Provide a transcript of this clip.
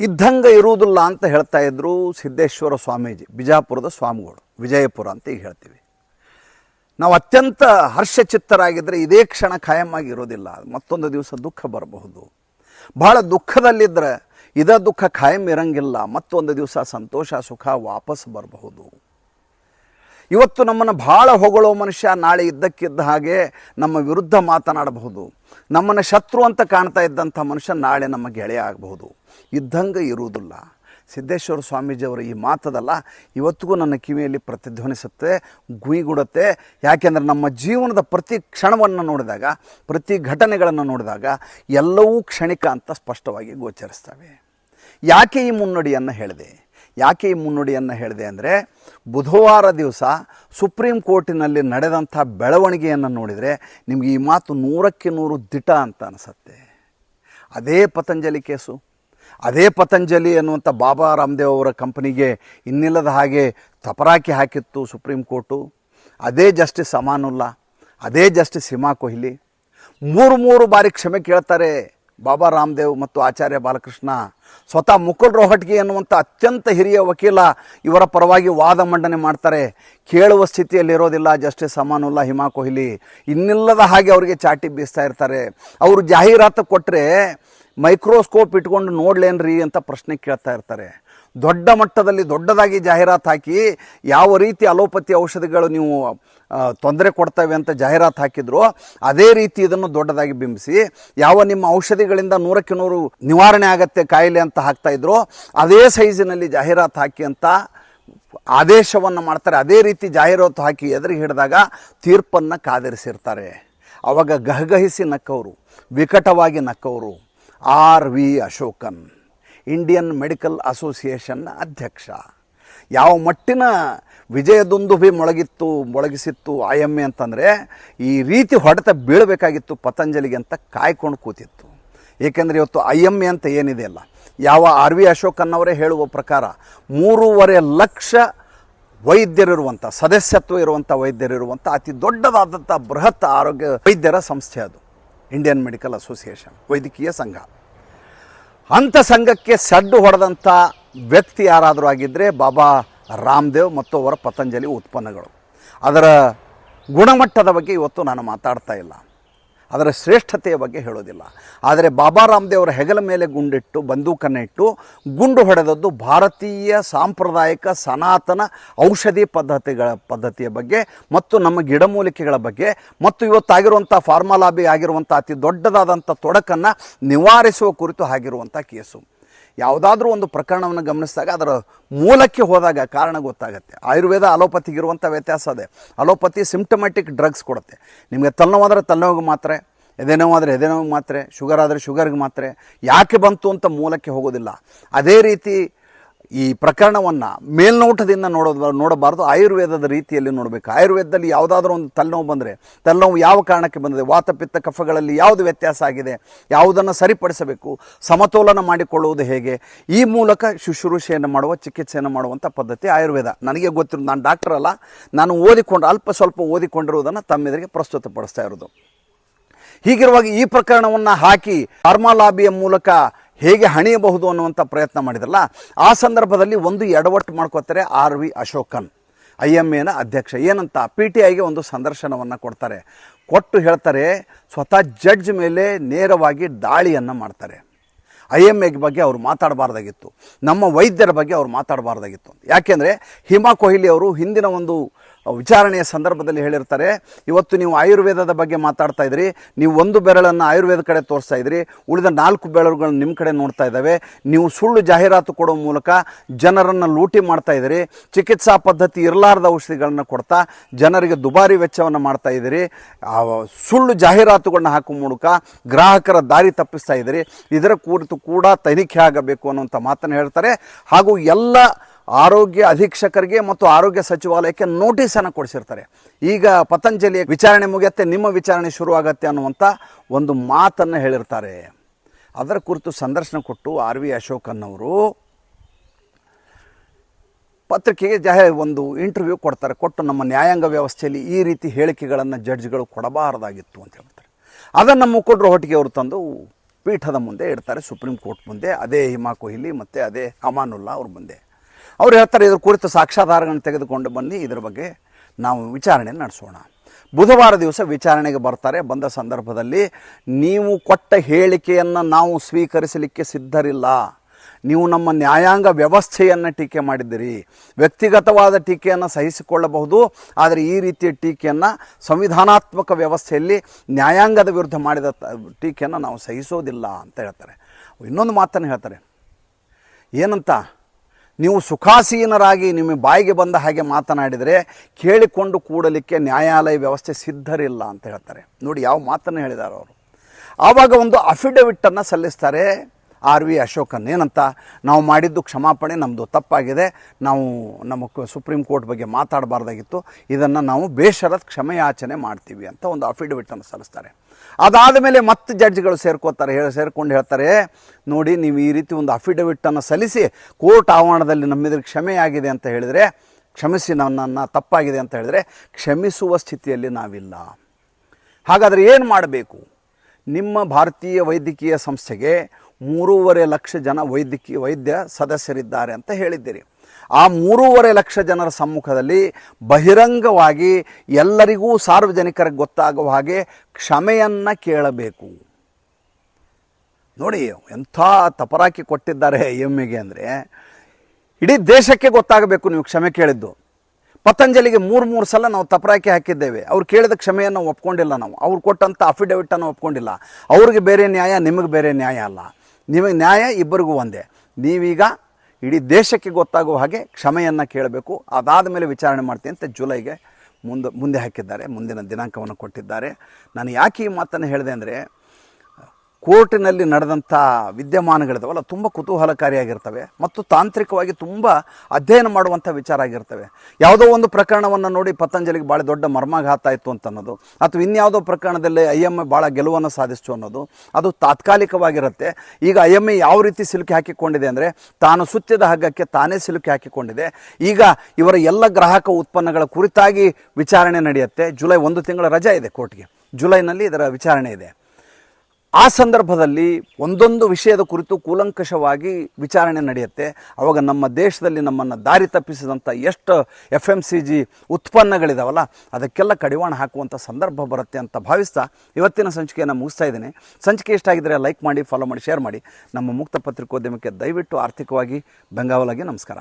ಇದ್ದಂಗ ಇರುವುದಿಲ್ಲ ಅಂತ ಹೇಳ್ತಾ ಇದ್ರು ಸಿದ್ದೇಶ್ವರ ಸ್ವಾಮೀಜಿ, ಬಿಜಾಪುರದ ಸ್ವಾಮಿಗಳು, ವಿಜಯಪುರ ಅಂತ ಈಗ ಹೇಳ್ತೀವಿ. ನಾವು ಅತ್ಯಂತ ಹರ್ಷಚಿತ್ತರಾಗಿದ್ದರೆ ಇದೇ ಕ್ಷಣ ಖಾಯಮಾಗಿ ಇರೋದಿಲ್ಲ ಮತ್ತೊಂದು ದಿವಸ ದುಃಖ ಬರಬಹುದು. ಬಹಳ ದುಃಖದಲ್ಲಿದ್ದರೆ ಇದ ದುಃಖ ಖಾಯಂ ಇರಂಗಿಲ್ಲ. ಮತ್ತೊಂದು ದಿವಸ ಸಂತೋಷ, ಸುಖ ವಾಪಸ್ ಬರಬಹುದು. ಇವತ್ತು ನಮ್ಮನ್ನು ಭಾಳ ಹೊಗಳೋ ಮನುಷ್ಯ ನಾಳೆ ಇದ್ದಕ್ಕಿದ್ದ ಹಾಗೆ ನಮ್ಮ ವಿರುದ್ಧ ಮಾತನಾಡಬಹುದು. ನಮ್ಮನ್ನು ಶತ್ರು ಅಂತ ಕಾಣ್ತಾ ಇದ್ದಂಥ ಮನುಷ್ಯ ನಾಳೆ ನಮ್ಮ ಗೆಳೆಯ ಆಗಬಹುದು. ಇದ್ದಂಗೆ ಇರುವುದಿಲ್ಲ. ಸಿದ್ದೇಶ್ವರ ಸ್ವಾಮೀಜಿಯವರ ಈ ಮಾತದಲ್ಲ ಇವತ್ತಿಗೂ ನನ್ನ ಕಿವಿಯಲ್ಲಿ ಪ್ರತಿಧ್ವನಿಸುತ್ತೆ, ಗುಯಿಗುಡುತ್ತೆ. ಯಾಕೆಂದರೆ ನಮ್ಮ ಜೀವನದ ಪ್ರತಿ ಕ್ಷಣವನ್ನು ನೋಡಿದಾಗ, ಪ್ರತಿ ಘಟನೆಗಳನ್ನು ನೋಡಿದಾಗ ಎಲ್ಲವೂ ಕ್ಷಣಿಕ ಅಂತ ಸ್ಪಷ್ಟವಾಗಿ ಗೋಚರಿಸ್ತವೆ. ಯಾಕೆ ಈ ಮುನ್ನುಡಿಯನ್ನು ಹೇಳಿದೆ? ಯಾಕೆ ಈ ಮುನ್ನುಡಿಯನ್ನು ಹೇಳಿದೆ ಅಂದರೆ, ಬುಧವಾರ ದಿವಸ ಸುಪ್ರೀಂ ಕೋರ್ಟಿನಲ್ಲಿ ನಡೆದಂಥ ಬೆಳವಣಿಗೆಯನ್ನು ನೋಡಿದರೆ ನಿಮಗೆ ಈ ಮಾತು ನೂರಕ್ಕೆ ನೂರು ದಿಟ ಅಂತ ಅನಿಸುತ್ತೆ. ಅದೇ ಪತಂಜಲಿ ಕೇಸು. ಅದೇ ಪತಂಜಲಿ ಅನ್ನುವಂಥ ಬಾಬಾ ರಾಮದೇವ್ ಅವರ ಕಂಪನಿಗೆ ಇನ್ನಿಲ್ಲದ ಹಾಗೆ ತಪರಾಕಿ ಹಾಕಿತ್ತು ಸುಪ್ರೀಂ ಕೋರ್ಟು. ಅದೇ ಜಸ್ಟಿಸ್ ಅಮಾನುಲ್ಲಾ. ಅದೇ ಜಸ್ಟಿಸ್ ಹಿಮಾ ಕೊಹ್ಲಿ. ಮೂರು ಮೂರು ಬಾರಿ ಕ್ಷಮೆ ಕೇಳ್ತಾರೆ. ಬಾಬಾ ರಾಮದೇವ್ ಮತ್ತು ಆಚಾರ್ಯ ಬಾಲಕೃಷ್ಣ ಸ್ವತಃ ಮುಕುಲ್ ರೋಹಟ್ಗಿ ಎನ್ನುವಂಥ ಅತ್ಯಂತ ಹಿರಿಯ ವಕೀಲ ಇವರ ಪರವಾಗಿ ವಾದ ಮಂಡನೆ ಮಾಡ್ತಾರೆ. ಕೇಳುವ ಸ್ಥಿತಿಯಲ್ಲಿರೋದಿಲ್ಲ ಜಸ್ಟಿಸ್ ಅಮಾನುಲ್ಲಾ ಹಿಮಾ ಕೊಹ್ಲಿ. ಇನ್ನಿಲ್ಲದ ಹಾಗೆ ಅವರಿಗೆ ಚಾಟಿ ಬೀಸ್ತಾ ಇರ್ತಾರೆ. ಅವರು ಜಾಹೀರಾತು ಕೊಟ್ಟರೆ ಮೈಕ್ರೋಸ್ಕೋಪ್ ಇಟ್ಕೊಂಡು ನೋಡ್ಲೇನ್ರಿ ಅಂತ ಪ್ರಶ್ನೆ ಕೇಳ್ತಾ ಇರ್ತಾರೆ. ದೊಡ್ಡ ಮಟ್ಟದಲ್ಲಿ ದೊಡ್ಡದಾಗಿ ಜಾಹೀರಾತು ಹಾಕಿ ಯಾವ ರೀತಿ ಅಲೋಪತಿ ಔಷಧಿಗಳು ನೀವು ತೊಂದರೆ ಕೊಡ್ತವೆ ಅಂತ ಜಾಹೀರಾತು ಹಾಕಿದ್ರು, ಅದೇ ರೀತಿ ಇದನ್ನು ದೊಡ್ಡದಾಗಿ ಬಿಂಬಿಸಿ, ಯಾವ ನಿಮ್ಮ ಔಷಧಿಗಳಿಂದ ನೂರಕ್ಕೆ ನೂರು ನಿವಾರಣೆ ಆಗತ್ತೆ ಕಾಯಿಲೆ ಅಂತ ಹಾಕ್ತಾ ಇದ್ರು, ಅದೇ ಸೈಜಿನಲ್ಲಿ ಜಾಹೀರಾತು ಹಾಕಿ ಅಂತ ಆದೇಶವನ್ನು ಮಾಡ್ತಾರೆ. ಅದೇ ರೀತಿ ಜಾಹೀರಾತು ಹಾಕಿ ಎದುರಿಗೆ ಹಿಡಿದಾಗ ತೀರ್ಪನ್ನು ಕಾದಿರಿಸಿರ್ತಾರೆ. ಅವಾಗ ಗಹಗಹಿಸಿ ನಕ್ಕವರು, ವಿಕಟವಾಗಿ ನಕ್ಕವರು R V Ashokan. Indian medical association ಅಧ್ಯಕ್ಷ. ಯಾವ ಮಟ್ಟಿನ ವಿಜಯದುಂದುಭಿ ಮೊಳಗಿತ್ತು, ಮೊಳಗಿಸಿತ್ತು ಐ ಎಂ ಅಂತಂದರೆ ಈ ರೀತಿ ಹೊಡೆತ ಬೀಳಬೇಕಾಗಿತ್ತು ಪತಂಜಲಿಗೆ ಅಂತ ಕಾಯ್ಕೊಂಡು ಕೂತಿತ್ತು. ಏಕೆಂದರೆ ಇವತ್ತು ಐ ಎಂ ಅಂತ ಏನಿದೆ ಅಲ್ಲ, ಯಾವ ಆರ್ ವಿ ಅಶೋಕನ್ನವರೇ ಹೇಳುವ ಪ್ರಕಾರ ಮೂರುವರೆ ಲಕ್ಷ ವೈದ್ಯರಿರುವಂಥ, ಸದಸ್ಯತ್ವ ಇರುವಂಥ ವೈದ್ಯರಿರುವಂಥ ಅತಿ ದೊಡ್ಡದಾದಂಥ ಬೃಹತ್ ಆರೋಗ್ಯ ವೈದ್ಯರ ಸಂಸ್ಥೆ ಅದು ಇಂಡಿಯನ್ ಮೆಡಿಕಲ್ ಅಸೋಸಿಯೇಷನ್ ವೈದ್ಯಕೀಯ ಸಂಘ. ಅಂಥ ಸಂಘಕ್ಕೆ ಸಡ್ಡು ಹೊಡೆದಂಥ ವ್ಯಕ್ತಿ ಯಾರಾದರೂ ಆಗಿದ್ದರೆ ಬಾಬಾ ರಾಮದೇವ್ ಮತ್ತು ಅವರ ಪತಂಜಲಿ ಉತ್ಪನ್ನಗಳು. ಅದರ ಗುಣಮಟ್ಟದ ಬಗ್ಗೆ ಇವತ್ತು ನಾನು ಮಾತಾಡ್ತಾ ಇಲ್ಲ. ಅದರ ಶ್ರೇಷ್ಠತೆಯ ಬಗ್ಗೆ ಹೇಳೋದಿಲ್ಲ. ಆದರೆ ಬಾಬಾ ರಾಮದೇವರ ಹೆಗಲ ಮೇಲೆ ಗುಂಡಿಟ್ಟು, ಬಂದೂಕನ್ನು ಇಟ್ಟು ಗುಂಡು ಹೊಡೆದದ್ದು ಭಾರತೀಯ ಸಾಂಪ್ರದಾಯಿಕ ಸನಾತನ ಔಷಧಿ ಪದ್ಧತಿಗಳ ಪದ್ಧತಿಯ ಬಗ್ಗೆ ಮತ್ತು ನಮ್ಮ ಗಿಡಮೂಲಿಕೆಗಳ ಬಗ್ಗೆ ಮತ್ತು ಇವತ್ತಾಗಿರುವಂಥ ಫಾರ್ಮಾಲಾಬಿ ಆಗಿರುವಂಥ ಅತಿ ದೊಡ್ಡದಾದಂಥ ತೊಡಕನ್ನು ನಿವಾರಿಸುವ ಕುರಿತು ಆಗಿರುವಂಥ ಕೇಸು. ಯಾವುದಾದ್ರೂ ಒಂದು ಪ್ರಕರಣವನ್ನು ಗಮನಿಸಿದಾಗ ಅದರ ಮೂಲಕ್ಕೆ ಹೋದಾಗ ಕಾರಣ ಗೊತ್ತಾಗುತ್ತೆ. ಆಯುರ್ವೇದ ಅಲೋಪತಿಗಿರುವಂಥ ವ್ಯತ್ಯಾಸ ಅದೇ. ಅಲೋಪತಿ ಸಿಂಪ್ಟಮ್ಯಾಟಿಕ್ ಡ್ರಗ್ಸ್ ಕೊಡುತ್ತೆ. ನಿಮಗೆ ತಲೆನೋವಾದರೆ ತಲೆನೋವಿಗೆ ಮಾತ್ರೆ, ಎದೆನೋವಾದರೆ ಎದೆನೋವಿಗೆ ಮಾತ್ರೆ ಶುಗರ್ ಆದರೆ ಶುಗರ್ಗೆ ಮಾತ್ರೆ, ಯಾಕೆ ಬಂತು ಅಂತ ಮೂಲಕ್ಕೆ ಹೋಗೋದಿಲ್ಲ. ಅದೇ ರೀತಿ ಈ ಪ್ರಕರಣವನ್ನು ಮೇಲ್ನೋಟದಿಂದ ನೋಡೋದು ನೋಡಬಾರ್ದು. ಆಯುರ್ವೇದದ ರೀತಿಯಲ್ಲಿ ನೋಡಬೇಕು. ಆಯುರ್ವೇದದಲ್ಲಿ ಯಾವುದಾದ್ರೂ ಒಂದು ತಲೆನೋವು ಬಂದರೆ, ತಲೆನೋವು ಯಾವ ಕಾರಣಕ್ಕೆ ಬಂದಿದೆ, ವಾತಪಿತ್ತ ಕಫಗಳಲ್ಲಿ ಯಾವುದು ವ್ಯತ್ಯಾಸ ಆಗಿದೆ, ಯಾವುದನ್ನು ಸರಿಪಡಿಸಬೇಕು, ಸಮತೋಲನ ಮಾಡಿಕೊಳ್ಳುವುದು ಹೇಗೆ, ಈ ಮೂಲಕ ಶುಶ್ರೂಷೆಯನ್ನು ಮಾಡುವ, ಚಿಕಿತ್ಸೆಯನ್ನು ಮಾಡುವಂಥ ಪದ್ಧತಿ ಆಯುರ್ವೇದ. ನನಗೆ ಗೊತ್ತಿರೋದು, ನಾನು ಡಾಕ್ಟರ್ ಅಲ್ಲ, ನಾನು ಓದಿಕೊಂಡು, ಅಲ್ಪ ಸ್ವಲ್ಪ ಓದಿಕೊಂಡಿರುವುದನ್ನು ತಮ್ಮೆದುರಿಗೆ ಪ್ರಸ್ತುತಪಡಿಸ್ತಾ ಇರೋದು ಹೀಗಿರುವಾಗ ಈ ಪ್ರಕರಣವನ್ನು ಹಾಕಿ ಫಾರ್ಮಾಲಾಬಿಯ ಮೂಲಕ ಹೇಗೆ ಹಣಿಯಬಹುದು ಅನ್ನುವಂಥ ಪ್ರಯತ್ನ ಮಾಡಿದ್ರಲ್ಲ, ಆ ಸಂದರ್ಭದಲ್ಲಿ ಒಂದು ಎಡವಟ್ಟು ಮಾಡ್ಕೋತಾರೆ R V Ashokan, I M A ಅಧ್ಯಕ್ಷ. ಏನಂತ? ಪಿ ಟಿ ಐಗೆ ಒಂದು ಸಂದರ್ಶನವನ್ನು ಕೊಡ್ತಾರೆ. ಕೊಟ್ಟು ಹೇಳ್ತಾರೆ, ಸ್ವತಃ ಜಡ್ಜ್ ಮೇಲೆ ನೇರವಾಗಿ ದಾಳಿಯನ್ನು ಮಾಡ್ತಾರೆ. ಐ ಎಂ ಎಗೆ ಬಗ್ಗೆ ಅವರು ಮಾತಾಡಬಾರ್ದಾಗಿತ್ತು. ನಮ್ಮ ವೈದ್ಯರ ಬಗ್ಗೆ ಅವ್ರು ಮಾತಾಡಬಾರ್ದಾಗಿತ್ತು. ಯಾಕೆಂದರೆ, ಹಿಮಾ ಕೊಹ್ಲಿ ಅವರು ಹಿಂದಿನ ಒಂದು ವಿಚಾರಣೆಯ ಸಂದರ್ಭದಲ್ಲಿ ಹೇಳಿರ್ತಾರೆ, ಇವತ್ತು ನೀವು ಆಯುರ್ವೇದದ ಬಗ್ಗೆ ಮಾತಾಡ್ತಾ ಇದ್ರಿ, ನೀವು ಒಂದು ಬೆರಳನ್ನು ಆಯುರ್ವೇದ ಕಡೆ ತೋರಿಸ್ತಾ ಇದ್ರಿ, ಉಳಿದ ನಾಲ್ಕು ಬೆರಳುಗಳನ್ನ ನಿಮ್ಮ ಕಡೆ ನೋಡ್ತಾ ಇದ್ದಾವೆ, ನೀವು ಸುಳ್ಳು ಜಾಹೀರಾತು ಕೊಡೋ ಮೂಲಕ ಜನರನ್ನು ಲೂಟಿ ಮಾಡ್ತಾ ಇದ್ದೀರಿ, ಚಿಕಿತ್ಸಾ ಪದ್ಧತಿ ಇರಲಾರ್ದ ಔಷಧಿಗಳನ್ನು ಕೊಡ್ತಾ ಜನರಿಗೆ ದುಬಾರಿ ವೆಚ್ಚವನ್ನು ಮಾಡ್ತಾ ಇದ್ದೀರಿ ಸುಳ್ಳು ಜಾಹೀರಾತುಗಳನ್ನ ಹಾಕುವ ಮೂಲಕ ಗ್ರಾಹಕರ ದಾರಿ ತಪ್ಪಿಸ್ತಾ ಇದ್ದೀರಿ, ಇದರ ಕುರಿತು ಕೂಡ ತನಿಖೆ ಆಗಬೇಕು ಅನ್ನುವಂಥ ಮಾತನ್ನು ಹೇಳ್ತಾರೆ. ಹಾಗೂ ಎಲ್ಲ ಆರೋಗ್ಯ ಅಧೀಕ್ಷಕರಿಗೆ ಮತ್ತು ಆರೋಗ್ಯ ಸಚಿವಾಲಯಕ್ಕೆ ನೋಟಿಸನ್ನು ಕೊಡಿಸಿರ್ತಾರೆ. ಈಗ ಪತಂಜಲಿಯ ವಿಚಾರಣೆ ಮುಗಿಯತ್ತೆ, ನಿಮ್ಮ ವಿಚಾರಣೆ ಶುರುವಾಗತ್ತೆ ಅನ್ನುವಂಥ ಒಂದು ಮಾತನ್ನು ಹೇಳಿರ್ತಾರೆ. ಅದರ ಕುರಿತು ಸಂದರ್ಶನ ಕೊಟ್ಟು ಆರ್ ವಿ ಅಶೋಕನ್ನವರು ಪತ್ರಿಕೆಗೆ ಜಾಹೇ ಒಂದು ಇಂಟರ್ವ್ಯೂ ಕೊಡ್ತಾರೆ, ಕೊಟ್ಟು ನಮ್ಮ ನ್ಯಾಯಾಂಗ ವ್ಯವಸ್ಥೆಯಲ್ಲಿ ಈ ರೀತಿ ಹೇಳಿಕೆಗಳನ್ನು ಜಡ್ಜ್ಗಳು ಕೊಡಬಾರದಾಗಿತ್ತು ಅಂತ ಹೇಳ್ತಾರೆ. ಅದನ್ನು ಮುಖಂಡರು ಹೊಟ್ಟಿಗೆ ಅವರು ತಂದು ಪೀಠದ ಮುಂದೆ ಇಡ್ತಾರೆ, ಸುಪ್ರೀಂ ಕೋರ್ಟ್ ಮುಂದೆ, ಅದೇ ಹಿಮಾ ಕೊಹ್ಲಿ ಮತ್ತು ಅದೇ ಅಮಾನುಲ್ಲಾ ಅವ್ರ ಮುಂದೆ. ಅವ್ರು ಹೇಳ್ತಾರೆ, ಇದ್ರ ಕುರಿತು ಸಾಕ್ಷಾಧಾರಗಳನ್ನು ತೆಗೆದುಕೊಂಡು ಬನ್ನಿ, ಇದ್ರ ಬಗ್ಗೆ ನಾವು ವಿಚಾರಣೆ ನಡೆಸೋಣ. ಬುಧವಾರ ದಿವಸ ವಿಚಾರಣೆಗೆ ಬರ್ತಾರೆ. ಬಂದ ಸಂದರ್ಭದಲ್ಲಿ, ನೀವು ಕೊಟ್ಟ ಹೇಳಿಕೆಯನ್ನು ನಾವು ಸ್ವೀಕರಿಸಲಿಕ್ಕೆ ಸಿದ್ಧರಿಲ್ಲ. ನೀವು ನಮ್ಮ ನ್ಯಾಯಾಂಗ ವ್ಯವಸ್ಥೆಯನ್ನು ಟೀಕೆ ಮಾಡಿದ್ದೀರಿ. ವ್ಯಕ್ತಿಗತವಾದ ಟೀಕೆಯನ್ನು ಸಹಿಸಿಕೊಳ್ಳಬಹುದು, ಆದರೆ ಈ ರೀತಿಯ ಟೀಕೆಯನ್ನು ಸಂವಿಧಾನಾತ್ಮಕ ವ್ಯವಸ್ಥೆಯಲ್ಲಿ ನ್ಯಾಯಾಂಗದ ವಿರುದ್ಧ ಮಾಡಿದ ಟೀಕೆಯನ್ನು ನಾವು ಸಹಿಸೋದಿಲ್ಲ ಅಂತ ಹೇಳ್ತಾರೆ. ಇನ್ನೊಂದು ಮಾತನ್ನು ಹೇಳ್ತಾರೆ. ಏನಂತ? ನೀವು ಸುಖಾಸೀನರಾಗಿ ನಿಮ್ಮ ಬಾಯಿಗೆ ಬಂದ ಹಾಗೆ ಮಾತನಾಡಿದರೆ ಕೇಳಿಕೊಂಡು ಕೂಡಲಿಕ್ಕೆ ನ್ಯಾಯಾಲಯ ವ್ಯವಸ್ಥೆ ಸಿದ್ಧರಿಲ್ಲ ಅಂತ ಹೇಳ್ತಾರೆ. ನೋಡಿ ಯಾವ ಮಾತನ್ನು ಹೇಳಿದಾರೆ ಅವರು. ಆವಾಗ ಒಂದು ಅಫಿಡವಿಟ್ಟನ್ನು ಸಲ್ಲಿಸ್ತಾರೆ. ಆರ್ ವಿ ಅಶೋಕನ್ ಏನಂತ ನಾವು ಮಾಡಿದ್ದು ಕ್ಷಮಾಪಣೆ ನಮ್ಮದು ತಪ್ಪಾಗಿದೆ. ನಾವು ನಮ್ಮ ಸುಪ್ರೀಂ ಕೋರ್ಟ್ ಬಗ್ಗೆ ಮಾತಾಡಬಾರ್ದಾಗಿತ್ತು. ಇದನ್ನು ನಾವು ಬೇಷರತ್ ಕ್ಷಮೆಯಾಚನೆ ಮಾಡ್ತೀವಿ ಅಂತ ಒಂದು ಅಫಿಡವಿಟನ್ನು ಸಲ್ಲಿಸ್ತಾರೆ. ಅದಾದ ಮೇಲೆ ಮತ್ತೆ ಜಡ್ಜ್ಗಳು ಸೇರ್ಕೋತಾರೆ ಹೇಳಿ ಸೇರ್ಕೊಂಡು ಹೇಳ್ತಾರೆ ನೋಡಿ ನೀವು ಈ ರೀತಿ ಒಂದು ಅಫಿಡವಿಟನ್ನು ಸಲ್ಲಿಸಿ ಕೋರ್ಟ್ ಆವರಣದಲ್ಲಿ ನಮ್ಮಿದ್ರೆ ಕ್ಷಮೆಯಾಗಿದೆ ಅಂತ ಹೇಳಿದರೆ, ಕ್ಷಮಿಸಿ ನನ್ನನ್ನು ತಪ್ಪಾಗಿದೆ ಅಂತ ಹೇಳಿದರೆ ಕ್ಷಮಿಸುವ ಸ್ಥಿತಿಯಲ್ಲಿ ನಾವಿಲ್ಲ. ಹಾಗಾದರೆ ಏನು ಮಾಡಬೇಕು? ನಿಮ್ಮ ಭಾರತೀಯ ವೈದ್ಯಕೀಯ ಸಂಸ್ಥೆಗೆ ಮೂರುವರೆ ಲಕ್ಷ ಜನ ವೈದ್ಯಕೀಯ ವೈದ್ಯ ಸದಸ್ಯರಿದ್ದಾರೆ ಅಂತ ಹೇಳಿದ್ದೀರಿ. ಆ ಮೂರುವರೆ ಲಕ್ಷ ಜನರ ಸಮ್ಮುಖದಲ್ಲಿ ಬಹಿರಂಗವಾಗಿ ಎಲ್ಲರಿಗೂ ಸಾರ್ವಜನಿಕರಿಗೆ ಗೊತ್ತಾಗುವ ಹಾಗೆ ಕ್ಷಮೆಯನ್ನು ಕೇಳಬೇಕು. ನೋಡಿ, ಎಂಥ ತಪರಾಕಿ ಕೊಟ್ಟಿದ್ದಾರೆ ಎಮ್ಮೆಗೆ ಅಂದರೆ, ಇಡೀ ದೇಶಕ್ಕೆ ಗೊತ್ತಾಗಬೇಕು ನೀವು ಕ್ಷಮೆ ಕೇಳಿದ್ದು. ಪತಂಜಲಿಗೆ ಮೂರು ಮೂರು ಸಲ ನಾವು ತಪರಾಕಿ ಹಾಕಿದ್ದೇವೆ. ಅವ್ರು ಕೇಳಿದ ಕ್ಷಮೆಯನ್ನು ಒಪ್ಕೊಂಡಿಲ್ಲ ನಾವು. ಅವ್ರು ಕೊಟ್ಟಂಥ ಅಫಿಡವಿಟನ್ನು ಒಪ್ಕೊಂಡಿಲ್ಲ. ಅವ್ರಿಗೆ ಬೇರೆ ನ್ಯಾಯ, ನಿಮಗೆ ಬೇರೆ ನ್ಯಾಯ ಅಲ್ಲ. ನಿಮಗೆ ನ್ಯಾಯ ಇಬ್ಬರಿಗೂ ಒಂದೇ. ನೀವೀಗ ಇಡೀ ದೇಶಕ್ಕೆ ಗೊತ್ತಾಗುವ ಹಾಗೆ ಕ್ಷಮೆಯನ್ನು ಕೇಳಬೇಕು. ಅದಾದ ಮೇಲೆ ವಿಚಾರಣೆ ಮಾಡ್ತೀನಿ ಅಂತ ಜುಲೈಗೆ ಮುಂದೆ ಮುಂದೆ ಹಾಕಿದ್ದಾರೆ. ಮುಂದಿನ ದಿನಾಂಕವನ್ನು ಕೊಟ್ಟಿದ್ದಾರೆ. ನಾನು ಯಾಕೆ ಈ ಮಾತನ್ನು ಹೇಳಿದೆ ಅಂದರೆ ಕೋರ್ಟಿನಲ್ಲಿ ನಡೆದಂಥ ವಿದ್ಯಮಾನಗಳಿದಾವಲ್ಲ, ತುಂಬ ಕುತೂಹಲಕಾರಿಯಾಗಿರ್ತವೆ ಮತ್ತು ತಾಂತ್ರಿಕವಾಗಿ ತುಂಬ ಅಧ್ಯಯನ ಮಾಡುವಂಥ ವಿಚಾರ ಆಗಿರ್ತವೆ. ಯಾವುದೋ ಒಂದು ಪ್ರಕರಣವನ್ನು ನೋಡಿ ಪತಂಜಲಿಗೆ ಭಾಳ ದೊಡ್ಡ ಮರ್ಮಾಘಾತ ಆಯಿತು ಅಂತ ಅನ್ನೋದು ಅಥವಾ ಇನ್ಯಾವುದೋ ಪ್ರಕರಣದಲ್ಲಿ ಐ ಎಂ ಎ ಭಾಳ ಗೆಲುವನ್ನು ಸಾಧಿಸ್ತು ಅನ್ನೋದು, ಅದು ತಾತ್ಕಾಲಿಕವಾಗಿರುತ್ತೆ. ಈಗ ಐ ಎಂ ಎ ಯಾವ ರೀತಿ ಸಿಲುಕಿ ಹಾಕಿಕೊಂಡಿದೆ ಅಂದರೆ, ತಾನು ಸುತ್ತಿದ ಹಗ್ಗಕ್ಕೆ ತಾನೇ ಸಿಲುಕಿ ಹಾಕಿಕೊಂಡಿದೆ. ಈಗ ಇವರ ಎಲ್ಲ ಗ್ರಾಹಕ ಉತ್ಪನ್ನಗಳ ಕುರಿತಾಗಿ ವಿಚಾರಣೆ ನಡೆಯುತ್ತೆ. ಜುಲೈ ಒಂದು ತಿಂಗಳ ರಜೆ ಇದೆ ಕೋರ್ಟ್ಗೆ. ಜುಲೈನಲ್ಲಿ ಇದರ ವಿಚಾರಣೆ ಇದೆ. ಆ ಸಂದರ್ಭದಲ್ಲಿ ಒಂದೊಂದು ವಿಷಯದ ಕುರಿತು ಕೂಲಂಕಷವಾಗಿ ವಿಚಾರಣೆ ನಡೆಯುತ್ತೆ. ಆವಾಗ ನಮ್ಮ ದೇಶದಲ್ಲಿ ನಮ್ಮನ್ನು ದಾರಿ ತಪ್ಪಿಸಿದಂಥ ಎಷ್ಟು ಎಫ್ ಎಂ ಸಿ ಜಿ ಉತ್ಪನ್ನಗಳಿದಾವಲ್ಲ, ಅದಕ್ಕೆಲ್ಲ ಕಡಿವಾಣ ಹಾಕುವಂಥ ಸಂದರ್ಭ ಬರುತ್ತೆ ಅಂತ ಭಾವಿಸ್ತಾ ಇವತ್ತಿನ ಸಂಚಿಕೆಯನ್ನು ಮುಗಿಸ್ತಾ ಇದ್ದೀನಿ. ಸಂಚಿಕೆ ಇಷ್ಟ ಆಗಿದ್ದರೆ ಲೈಕ್ ಮಾಡಿ, ಫಾಲೋ ಮಾಡಿ, ಶೇರ್ ಮಾಡಿ. ನಮ್ಮ ಮುಕ್ತ ಪತ್ರಿಕೋದ್ಯಮಕ್ಕೆ ದಯವಿಟ್ಟು ಆರ್ಥಿಕವಾಗಿ ಬೆಂಗಾವಲಾಗಿ ನಮಸ್ಕಾರ.